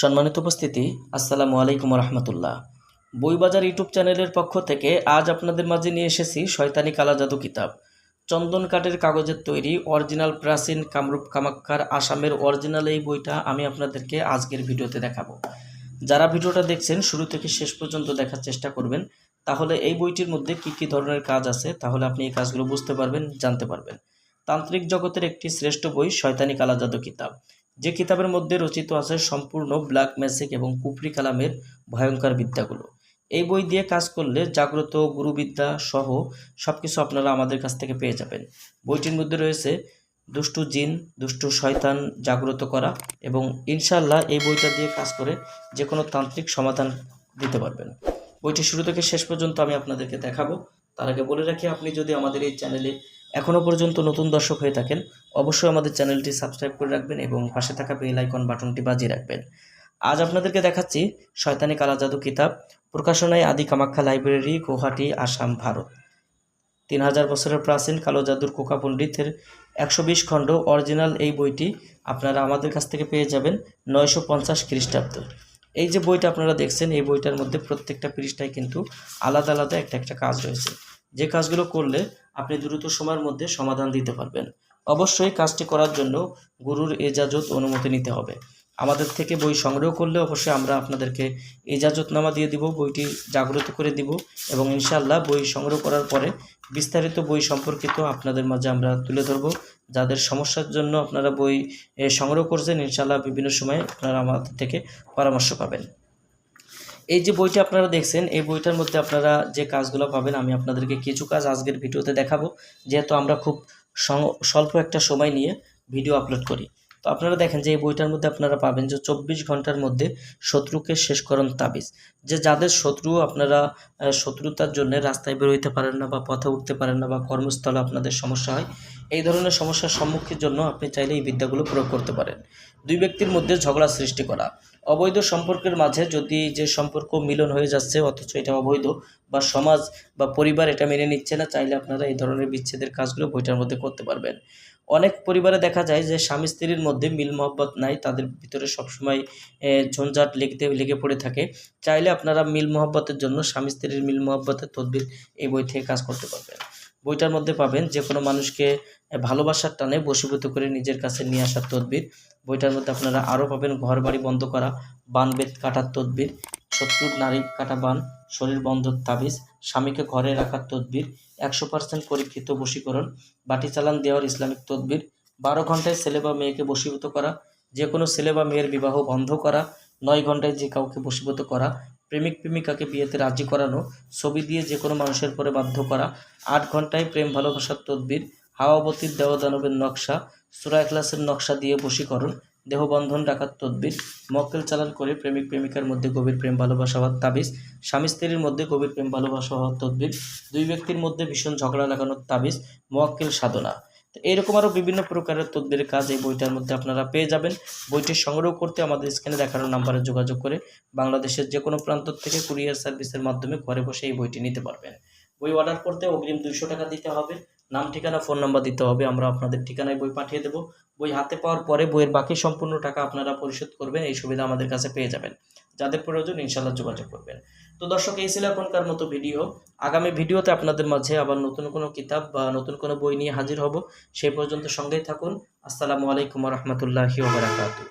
সম্মানিত উপস্থিতি, আসসালামু আলাইকুম রহমতুল্লাহ বইবাজার ইউটিউব চ্যানেলের পক্ষ থেকে আজ আপনাদের মাঝে নিয়ে এসেছি শয়তানি কালা জাদু কিতাব। চন্দন কাঠের কাগজের তৈরি অরিজিনাল প্রাচীন কামরূপ কামাক্ষার আসামের অরিজিনাল এই বইটা আমি আপনাদেরকে আজকের ভিডিওতে দেখাবো। যারা ভিডিওটা দেখছেন, শুরু থেকে শেষ পর্যন্ত দেখার চেষ্টা করবেন। তাহলে এই বইটির মধ্যে কী কী ধরনের কাজ আছে, তাহলে আপনি এই কাজগুলো বুঝতে পারবেন, জানতে পারবেন। তান্ত্রিক জগতের একটি শ্রেষ্ঠ বই, শয়তানি কালা জাদু কিতাব। যে কিতাবের মধ্যে রচিত আছে সম্পূর্ণ ব্ল্যাক ম্যাজিক এবং কুফরি কালামের ভয়ঙ্কর বিদ্যাগুলো। এই বই দিয়ে কাজ করলে জাগ্রত গুরুবিদ্যা সহ সব কিছু আপনারা আমাদের কাছ থেকে পেয়ে যাবেন। বইটির মধ্যে রয়েছে দুষ্টু জিন, দুষ্টু শয়তান জাগ্রত করা এবং ইনশাল্লাহ এই বইটা দিয়ে কাজ করে যে কোনো তান্ত্রিক সমাধান দিতে পারবেন। বইটি শুরু থেকে শেষ পর্যন্ত আমি আপনাদেরকে দেখাবো। তার আগে বলে রাখি, আপনি যদি আমাদের এই চ্যানেলে এখনও পর্যন্ত নতুন দর্শক হয়ে থাকেন, অবশ্যই আমাদের চ্যানেলটি সাবস্ক্রাইব করে রাখবেন এবং পাশে থাকা বেল আইকন বাটনটি বাজিয়ে রাখবেন। আজ আপনাদেরকে দেখাচ্ছি শয়তানি কালা জাদু কিতাব, প্রকাশনায় আদি কামাখ্যা লাইব্রেরি, গুয়াহাটি, আসাম, ভারত। তিন হাজার বছরের প্রাচীন কালো জাদুর কোকা পণ্ডিতের একশো বিশ খণ্ড অরিজিনাল এই বইটি আপনারা আমাদের কাছ থেকে পেয়ে যাবেন নয়শো পঞ্চাশ খ্রিস্টাব্দ। এই যে বইটা আপনারা দেখছেন, এই বইটার মধ্যে প্রত্যেকটা পৃষ্ঠায় কিন্তু আলাদা আলাদা একটা একটা কাজ রয়েছে। যে কাজগুলো করলে আপনি দ্রুত সময়ের মধ্যে সমাধান দিতে পারবেন। অবশ্যই কাজটি করার জন্য গুরুর এজাজত অনুমতি নিতে হবে। আমাদের থেকে বই সংগ্রহ করলে অবশ্যই আমরা আপনাদেরকে এজাজতনামা দিয়ে দিব, বইটি জাগ্রত করে দিব এবং ইনশাআল্লাহ বই সংগ্রহ করার পরে বিস্তারিত বই সম্পর্কিত আপনাদের মাঝে আমরা তুলে ধরব। যাদের সমস্যার জন্য আপনারা বই সংগ্রহ করছেন, ইনশাআল্লাহ বিভিন্ন সময়ে আপনারা আমাদের থেকে পরামর্শ পাবেন। এই যে বইটা আপনারা দেখছেন, এই বইটার মধ্যে আপনারা যে কাজগুলো পাবেন, আমি আপনাদেরকে কিছু কাজ আজকের ভিডিওতে দেখাবো। যেহেতু আমরা খুব স্বল্প একটা সময় নিয়ে ভিডিও আপলোড করি। তো আপনারা দেখেন যে এই বইটার মধ্যে আপনারা পাবেন যে চব্বিশ ঘণ্টার মধ্যে শত্রুকে শেষকরণ তাবিজ। যে যাদের শত্রু আপনারা শত্রুতার জন্য রাস্তায় বের হইতে পারেন না বা পথে উঠতে পারেন না বা কর্মস্থলে আপনাদের সমস্যা হয়, এই ধরনের সমস্যার সম্মুখীন জন্য আপনি চাইলে এই বিদ্যাগুলো প্রয়োগ করতে পারেন। দুই ব্যক্তির মধ্যে ঝগড়া সৃষ্টি করা। অবৈধ সম্পর্কের মাঝে যদি যে সম্পর্ক মিলন হয়ে যাচ্ছে, অথচ এটা অবৈধ বা সমাজ বা পরিবার এটা মেনে নিচ্ছে না, চাইলে আপনারা এই ধরনের বিচ্ছেদের কাজগুলো বইটার মধ্যে করতে পারবেন। অনেক পরিবারে দেখা যায় যে স্বামী স্ত্রীর মধ্যে মিল মহব্বত নাই, তাদের ভিতরে সবসময় ঝঞ্ঝাট লেগতে, লেগে পড়ে থাকে। চাইলে আপনারা মিল মহব্বতের জন্য স্বামী স্ত্রীর মিল মহব্বতের তদবির এই বই থেকে কাজ করতে পারবেন। বইটার মধ্যে পাবেন যে কোনো মানুষকে ভালোবাসার টানে বশীভূত করে নিজের কাছে নিয়ে আসার তদবির। বইটার মধ্যে আপনারা আরও পাবেন ঘর বাড়ি বন্ধ করা, বান বেত কাটার তদবির, শত্রুর নারী কাটা বান, শরীর বন্ধর তাবিজ, স্বামীকে ঘরে রাখার তদবির, একশো পার্সেন্ট পরীক্ষিত বশীকরণ, বাটি চালান দেওয়ার ইসলামিক তদবির, বারো ঘন্টায় ছেলে বা মেয়েকে বশীভূত করা যে কোনো ছেলে বা মেয়ের বিবাহ বন্ধ করা, নয় ঘন্টায় যে কাউকে বশীভূত করা প্রেমিক প্রেমিকাকে বিয়েতে রাজি করানো, ছবি দিয়ে যে কোনো মানুষের পরে বাধ্য করা, আট ঘন্টায় প্রেম ভালোবাসার তদবির, হাওয়াবতীর দেওদানবের নকশা, সুরা এখলাসের নকশা দিয়ে বশীকরণ, দেহবন্ধন রাখার তদবির, মক্কেল চালান করে প্রেমিক প্রেমিকার মধ্যে গভীর প্রেম, ভালোবাসা হওয়ার তাবিজ, স্বামী স্ত্রীর মধ্যে গভীর প্রেম, ভালোবাসা হওয়ার তদবির, দুই ব্যক্তির মধ্যে ভীষণ ঝগড়া লাগানোর তাবিজ, মক্কেল সাধনা। তো এরকম আরও বিভিন্ন প্রকারের তদ্বির কাজ এই বইটার মধ্যে আপনারা পেয়ে যাবেন। বইটি সংগ্রহ করতে আমাদের স্ক্রিনে দেখানো নাম্বারে যোগাযোগ করে বাংলাদেশের যে কোনো প্রান্ত থেকে কুরিয়ার সার্ভিসের মাধ্যমে ঘরে বসে এই বইটি নিতে পারবেন। বই অর্ডার করতে অগ্রিম দুইশো টাকা দিতে হবে। নাম, ঠিকানা, ফোন নাম্বার দিতে হবে। আমরা আপনাদের ঠিকানায় বই পাঠিয়ে দেবো। বই হাতে পাওয়ার পরে বইয়ের বাকি সম্পূর্ণ টাকা আপনারা পরিশোধ করবেন, এই সুবিধা আমাদের কাছে পেয়ে যাবেন। যাদের প্রয়োজন ইনশাল্লাহ যোগাযোগ করবেন। তো দর্শক, এই ছিল এখনকার মতো ভিডিও। আগামী ভিডিওতে আপনাদের মাঝে আবার নতুন কোনো কিতাব বা নতুন কোনো বই নিয়ে হাজির হব। সেই পর্যন্ত সঙ্গেই থাকুন। আসসালামু আলাইকুম রহমতুল্লাহি ওবরাকাতু